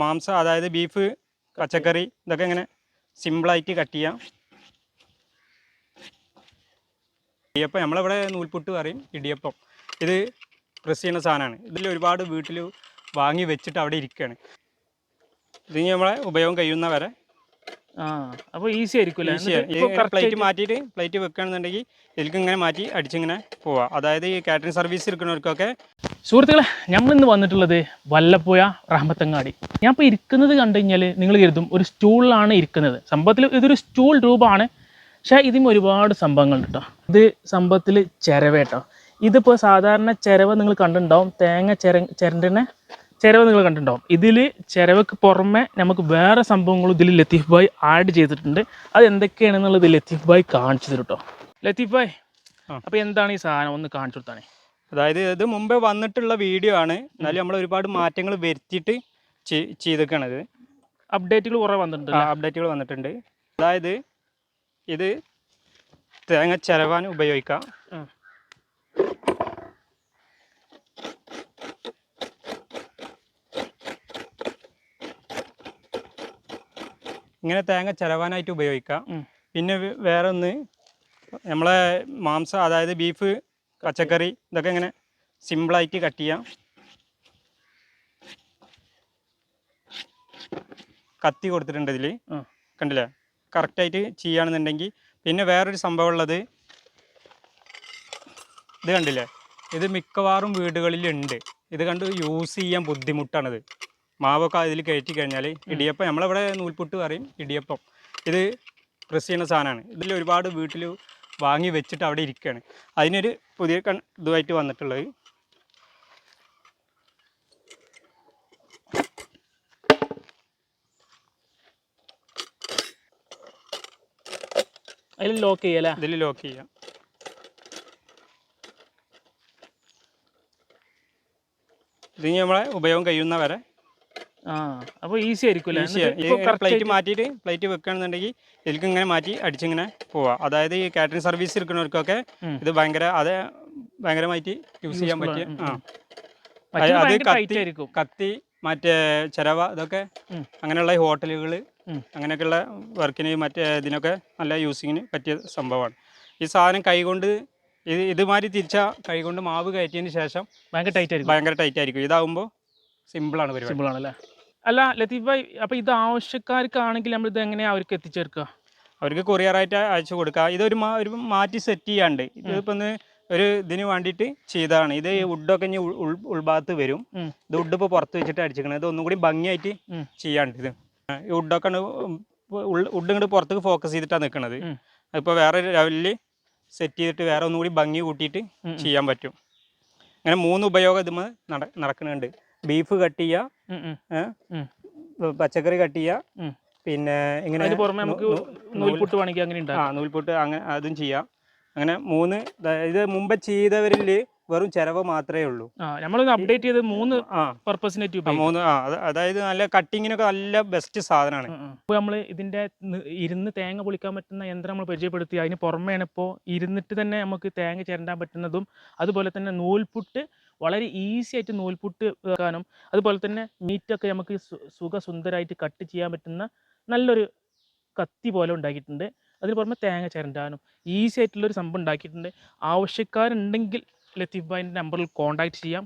മാംസം അതായത് ബീഫ് പച്ചക്കറി ഇതൊക്കെ ഇങ്ങനെ സിമ്പിളായിട്ട് കട്ട് ചെയ്യാം. ഇടിയപ്പം നമ്മളിവിടെ നൂൽപുട്ട് പറയും ഇടിയപ്പം. ഇത് പ്രസ് ചെയ്യുന്ന സാധനമാണ്. ഇതിൽ ഒരുപാട് വീട്ടിൽ വാങ്ങി വെച്ചിട്ട് അവിടെ ഇരിക്കുകയാണ് ഇത് നമ്മളെ ഉപയോഗം കഴിയുന്ന വരെ ആ അപ്പോൾ ഈസി ആയിരിക്കും ഇപ്പൊ പ്ലേറ്റ് മാറ്റിയിട്ട് പ്ലേറ്റ് വെക്കുകയാണെന്നുണ്ടെങ്കിൽ ഇതിലേക്ക് ഇങ്ങനെ മാറ്റി അടിച്ചിങ്ങനെ പോവാം. അതായത് ഈ കാറ്ററിംഗ് സർവീസ് എടുക്കുന്നവർക്കൊക്കെ സുഹൃത്തുക്കളെ നമ്മൾ ഇന്ന് വന്നിട്ടുള്ളത് വല്ലപ്പുഴ റഹമത്തങ്ങാടി. ഞാൻ ഇപ്പോൾ ഇരിക്കുന്നത് കണ്ടു കഴിഞ്ഞാൽ നിങ്ങൾ കരുതും ഒരു സ്റ്റൂളിലാണ് ഇരിക്കുന്നത്. സംഭവത്തിൽ ഇതൊരു സ്റ്റൂൾ രൂപമാണ്. പക്ഷേ ഇതിന് ഒരുപാട് സംഭവങ്ങളുണ്ട് കേട്ടോ ഇത് സംഭവത്തിൽ ചിരവേട്ടോ ഇതിപ്പോൾ സാധാരണ ചിരവ നിങ്ങൾ കണ്ടിട്ടുണ്ടാവും. തേങ്ങ ചിര ചിരണ്ടിനെ ചിരവ നിങ്ങൾ കണ്ടിട്ടുണ്ടാവും. ഇതിൽ ചിരവക്ക് പുറമെ നമുക്ക് വേറെ സംഭവങ്ങളും ഇതിൽ ലത്തീഫ് ഭായ് ആഡ് ചെയ്തിട്ടുണ്ട്. അത് എന്തൊക്കെയാണെന്നുള്ളത് ലത്തീഫ് ഭായ് കാണിച്ചു തരും കേട്ടോ ലത്തീഫ് ഭായ് അപ്പൊ അപ്പോൾ എന്താണ് ഈ സാധനം? ഒന്ന് കാണിച്ചു കൊടുത്താണേ അതായത് ഇത് മുമ്പേ വന്നിട്ടുള്ള വീഡിയോ ആണ്. എന്നാലും നമ്മൾ ഒരുപാട് മാറ്റങ്ങൾ വരുത്തിയിട്ട് ചെയ്തേക്കണത്. അപ്ഡേറ്റുകൾ കുറേ വന്നിട്ടുണ്ട് അപ്ഡേറ്റുകൾ വന്നിട്ടുണ്ട്. അതായത് ഇത് തേങ്ങ ചിരവാൻ ഉപയോഗിക്കാം. ഇങ്ങനെ തേങ്ങ ചിലവാനായിട്ട് ഉപയോഗിക്കാം. പിന്നെ വേറെ ഒന്ന് നമ്മളെ മാംസം അതായത് ബീഫ് പച്ചക്കറി ഇതൊക്കെ ഇങ്ങനെ സിമ്പിളായിട്ട് കട്ട് ചെയ്യാം. കത്തി കൊടുത്തിട്ടുണ്ട് ഇതിൽ. കണ്ടില്ലേ? കറക്റ്റായിട്ട് ചെയ്യുകയാണെന്നുണ്ടെങ്കിൽ പിന്നെ വേറൊരു സംഭവം ഉള്ളത്. ഇത് കണ്ടില്ലേ? ഇത് മിക്കവാറും വീടുകളിലുണ്ട്. ഇത് കണ്ട് യൂസ് ചെയ്യാൻ ബുദ്ധിമുട്ടാണിത്. മാവൊക്കെ അതിൽ കയറ്റി കഴിഞ്ഞാൽ ഇടിയപ്പം നമ്മളിവിടെ നൂൽപുട്ട് പറയും ഇടിയപ്പം. ഇത് പ്രസ് ചെയ്യുന്ന സാധനമാണ്. ഇതിൽ ഒരുപാട് വീട്ടിൽ വാങ്ങി വെച്ചിട്ട് അവിടെ ഇരിക്കുകയാണ് അതിനൊരു പുതിയ കൺ ഇതുമായിട്ട് വന്നിട്ടുള്ളത്. അതിൽ ലോക്ക് ചെയ്യല്ലേ? ഇതിൽ ലോക്ക് ചെയ്യാം. ഇത് നമ്മളെ ഉപയോഗം കഴിയുന്ന വരെ ആ അപ്പോൾ ഈസി ആയിരിക്കും പ്ലേറ്റ് മാറ്റിയിട്ട് പ്ലേറ്റ് വെക്കുകയാണെന്നുണ്ടെങ്കിൽ ഇതിലേക്ക് ഇങ്ങനെ മാറ്റി അടിച്ചിങ്ങനെ പോവാ. അതായത് ഈ കാറ്ററിംഗ് സർവീസ് എടുക്കുന്നവർക്കൊക്കെ. ഇത് ഭയങ്കര അത് ഭയങ്കരമായിട്ട് യൂസ് ചെയ്യാൻ പറ്റിയ അത് കത്തി- ആയിരിക്കും. കത്തി മറ്റേ ചിരവ ഇതൊക്കെ. അങ്ങനെയുള്ള ഹോട്ടലുകൾ. അങ്ങനെയൊക്കെയുള്ള വർക്കിന് മറ്റേ ഇതിനൊക്കെ നല്ല യൂസിങ്ങിന് പറ്റിയ സംഭവമാണ്. ഈ സാധനം കൈകൊണ്ട് ഇത് ഇതുമാതിരി തിരിച്ച കൈകൊണ്ട് മാവ് കയറ്റിയതിന് ശേഷം ഭയങ്കര ടൈറ്റ് ആയിരിക്കും. ഭയങ്കര ടൈറ്റ് ആയിരിക്കും. ഇതാവുമ്പോൾ സിമ്പിളാണ് പരിപാടി. സിമ്പിൾ ആണല്ലേ? അല്ല ലത്തീഫ് ഭായ് അപ്പോൾ ഇത് ആവശ്യക്കാർക്കാണെങ്കിൽ നമ്മൾ ഇത് എങ്ങനെയാ അവർക്ക് എത്തിച്ചേർക്കുക അവർക്ക് കൊറിയറായിട്ട് അയച്ചു കൊടുക്കുക ഇതൊരു മാ ഒരു മാറ്റി സെറ്റ് ചെയ്യാണ്ട് ഇതിപ്പോൾ ഒന്ന് ഒരു ഇതിന് വേണ്ടിയിട്ട് ചെയ്തതാണ്. ഇത് വുഡൊക്കെ ഇനി ഉൾ- ഉൾ- ഉൾഭാഗത്ത് വരും. ഉം. ഇത് വുഡ് ഇപ്പോൾ പുറത്ത് വെച്ചിട്ട് അടിച്ചിരിക്കണം. ഇത് ഒന്നും കൂടി ഭംഗിയായിട്ട് ഉം. ചെയ്യാണ്ട് ഇത്. ആ, ഈ വുഡൊക്കെ വുഡ് ഇങ്ങോട്ട് പുറത്തേക്ക് ഫോക്കസ് ചെയ്തിട്ടാണ് നിൽക്കുന്നത് ഉം. അതിപ്പോൾ വേറെ ലെവലിൽ സെറ്റ് ചെയ്തിട്ട് വേറെ ഒന്നും കൂടി ഭംഗി കൂട്ടിയിട്ട് ഉം. ചെയ്യാൻ പറ്റും. അങ്ങനെ മൂന്ന് ഉപയോഗം ഇതുമ്മ നട നടക്കുന്നുണ്ട് ബീഫ് കട്ട് ചെയ്യുക. പച്ചക്കറി കട്ട് ചെയ്യുക പിന്നെ ഇങ്ങനെ നൂൽപുട്ട് അങ്ങനെ ആ നൂൽപുട്ട് അങ്ങനെ അതും ചെയ്യാം. അങ്ങനെ മൂന്ന് ഇത് മുമ്പ് ചെയ്തവരിൽ വെറും ചെലവ് മാത്രമേ ഉള്ളൂ. നമ്മൾ നമ്മളൊന്ന് അപ്ഡേറ്റ് ചെയ്ത് മൂന്ന് പർപ്പസിനെ മൂന്ന് അതായത് നല്ല കട്ടിങ്ങിനൊക്കെ നല്ല ബെസ്റ്റ് സാധനമാണ് ഇപ്പോൾ നമ്മൾ ഇതിന്റെ ഇരുന്ന് തേങ്ങ പൊളിക്കാൻ പറ്റുന്ന യന്ത്രം നമ്മൾ പരിചയപ്പെടുത്തി. അതിന് ആണ് ഇപ്പോൾ ഇരുന്നിട്ട് തന്നെ നമുക്ക് തേങ്ങ ചിരണ്ടാൻ പറ്റുന്നതും അതുപോലെ തന്നെ നൂൽപുട്ട് വളരെ ഈസി ആയിട്ട് നൂൽപുട്ട് വെക്കാനും അതുപോലെ തന്നെ മീറ്റൊക്കെ നമുക്ക് സുഖസുന്ദരമായിട്ട് കട്ട് ചെയ്യാൻ പറ്റുന്ന നല്ലൊരു കത്തി പോലെ ഉണ്ടാക്കിയിട്ടുണ്ട്. അതിന് പുറമെ തേങ്ങ ചിരണ്ടാനും. ഈസി ആയിട്ടുള്ളൊരു സംഭവം ഉണ്ടാക്കിയിട്ടുണ്ട്. ആവശ്യക്കാരുണ്ടെങ്കിൽ ലത്തീഫ് ഭായിന്റെ നമ്പറിൽ കോൺടാക്ട് ചെയ്യാം.